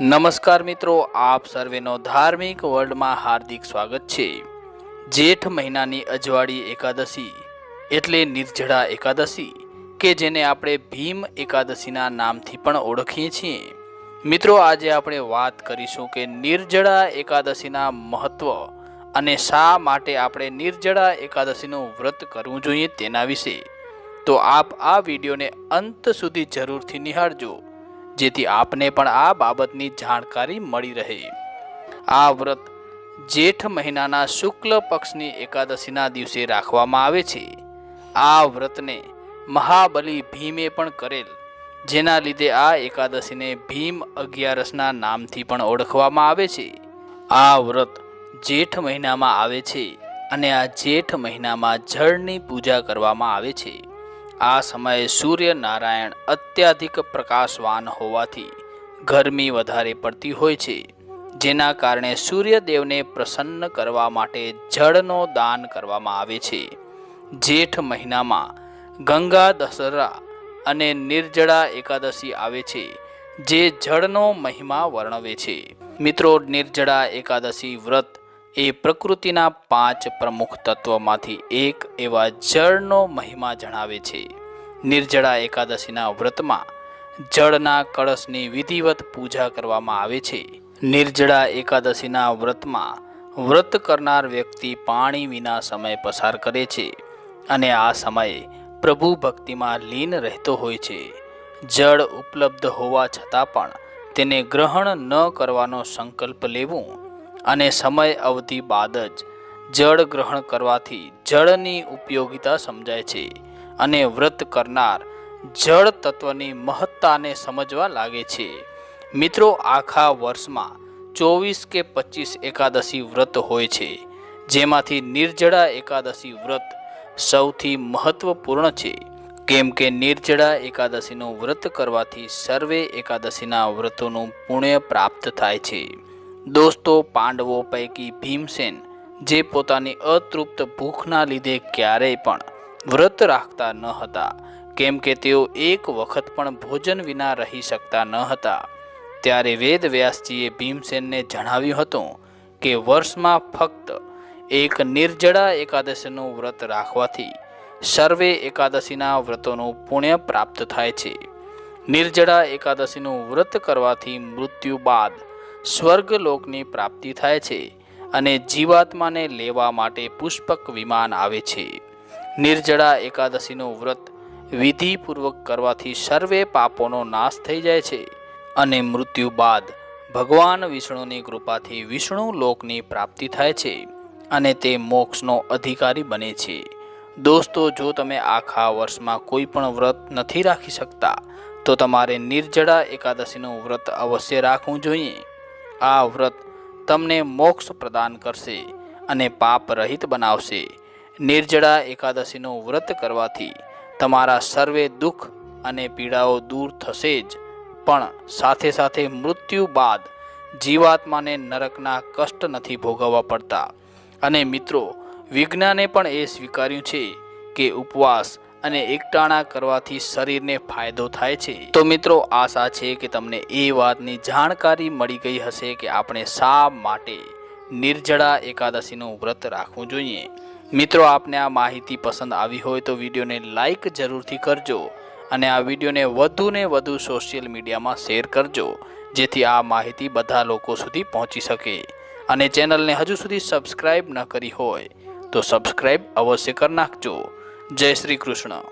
નમસ્કાર મિત્રો, આપ સર્વેનો ધાર્મિક વર્લ્ડમાં હાર્દિક સ્વાગત છે. જેઠ મહિનાની અજવાળી એકાદશી એટલે નિર્જળા એકાદશી, કે જેને આપણે ભીમ એકાદશીના નામથી પણ ઓળખીએ છીએ. મિત્રો, આજે આપણે વાત કરીશું કે નિર્જળા એકાદશીના મહત્વ અને શા માટે આપણે નિર્જળા એકાદશીનું વ્રત કરવું જોઈએ તેના વિશે. તો આપ આ વિડીયોને અંત સુધી જરૂરથી નિહાળજો. જેથી આપને પણ આ બાબતની જાણકારી મળી રહે. આ વ્રત જેઠ મહિનાના શુક્લ પક્ષની એકાદશીના દિવસે રાખવામાં આવે છે. આ વ્રતને મહાબલી ભીમે પણ કરેલ, જેના લીધે આ એકાદશીને ભીમ અગિયારસના નામથી પણ ઓળખવામાં આવે છે. આ વ્રત જેઠ મહિનામાં આવે છે અને આ જેઠ મહિનામાં જળની પૂજા કરવામાં આવે છે. આ સમયે સૂર્યનારાયણ અત્યાધિક પ્રકાશવાન હોવાથી ગરમી વધારે પડતી હોય છે, જેના કારણે સૂર્યદેવને પ્રસન્ન કરવા માટે જળનો દાન કરવામાં આવે છે. જેઠ મહિનામાં ગંગા દશરા અને નિર્જળા એકાદશી આવે છે, જે જળનો મહિમા વર્ણવે છે. મિત્રો, નિર્જળા એકાદશી વ્રત એ પ્રકૃતિના પાંચ પ્રમુખ તત્વમાંથી એક એવા જળનો મહિમા જણાવે છે. નિર્જળા એકાદશીના વ્રતમાં જળના કળશની વિધિવત પૂજા કરવામાં આવે છે. નિર્જળા એકાદશીના વ્રતમાં વ્રત કરનાર વ્યક્તિ પાણી વિના સમય પસાર કરે છે અને આ સમયે પ્રભુ ભક્તિમાં લીન રહેતો હોય છે. જળ ઉપલબ્ધ હોવા છતાં પણ તેને ગ્રહણ ન કરવાનો સંકલ્પ લેવું અને સમય અવધિ બાદ જ જળ ગ્રહણ કરવાથી જળની ઉપયોગિતા સમજાય છે અને વ્રત કરનાર જળ તત્વની મહત્તાને સમજવા લાગે છે. મિત્રો, આખા વર્ષમાં ચોવીસ કે પચીસ એકાદશી વ્રત હોય છે, જેમાંથી નિર્જળા એકાદશી વ્રત સૌથી મહત્વપૂર્ણ છે. કેમ કે નિર્જળા એકાદશીનું વ્રત કરવાથી સર્વે એકાદશીના વ્રતોનું પુણ્ય પ્રાપ્ત થાય છે. દોસ્તો પાંડવો પૈકી ભીમસેન, જે પોતાની અતૃપ્ત ભૂખના લીધે ક્યારેય પણ વ્રત રાખતા ન હતા. કેમ કે તેઓ એક વખત પણ ભોજન વિના રહી શકતા ન હતા. ત્યારે વેદ વ્યાસજીએ ભીમસેનને જણાવ્યું હતું કે વર્ષમાં ફક્ત એક નિર્જળા એકાદશીનું વ્રત રાખવાથી સર્વે એકાદશીના વ્રતોનું પુણ્ય પ્રાપ્ત થાય છે. નિર્જળા એકાદશીનું વ્રત કરવાથી મૃત્યુ બાદ સ્વર્ગલોકની પ્રાપ્તિ થાય છે અને જીવાત્માને લેવા માટે પુષ્પક વિમાન આવે છે. નિર્જળા એકાદશીનું વ્રત વિધિપૂર્વક કરવાથી સર્વે પાપોનો નાશ થઈ જાય છે અને મૃત્યુ બાદ ભગવાન વિષ્ણુની કૃપાથી વિષ્ણુ લોકની પ્રાપ્તિ થાય છે અને તે મોક્ષનો અધિકારી બને છે. દોસ્તો, જો તમે આખા વર્ષમાં કોઈ પણ વ્રત નથી રાખી શકતા, તો તમારે નિર્જળા એકાદશીનું વ્રત અવશ્ય રાખવું જોઈએ. આ વ્રત તમને મોક્ષ પ્રદાન કરશે અને પાપ રહિત બનાવશે. નિર્જળા એકાદશીનું વ્રત કરવાથી તમારા સર્વે દુઃખ અને પીડાઓ દૂર થશે જ. પણ સાથે સાથે મૃત્યુ બાદ જીવાત્માને નરકના કષ્ટ નથી ભોગવવા પડતા. અને મિત્રો, વિજ્ઞાને પણ એ સ્વીકાર્યું છે કે ઉપવાસ અને એકટાણા કરવાથી શરીરને ફાયદો થાય છે. તો મિત્રો, આશા છે કે તમને એ વાતની જાણકારી મળી ગઈ હશે કે આપણે શા માટે નિર્જળા એકાદશીનું વ્રત રાખવું જોઈએ. મિત્રો, આપને આ માહિતી પસંદ આવી હોય તો વિડીયોને લાઈક જરૂરથી કરજો અને આ વિડીયોને વધુને વધુ સોશિયલ મીડિયામાં શેર કરજો, જેથી આ માહિતી બધા લોકો સુધી પહોંચી શકે. અને ચેનલને હજુ સુધી સબસ્ક્રાઈબ ન કરી હોય તો સબસ્ક્રાઈબ અવશ્ય કરી નાખજો. જય શ્રી કૃષ્ણ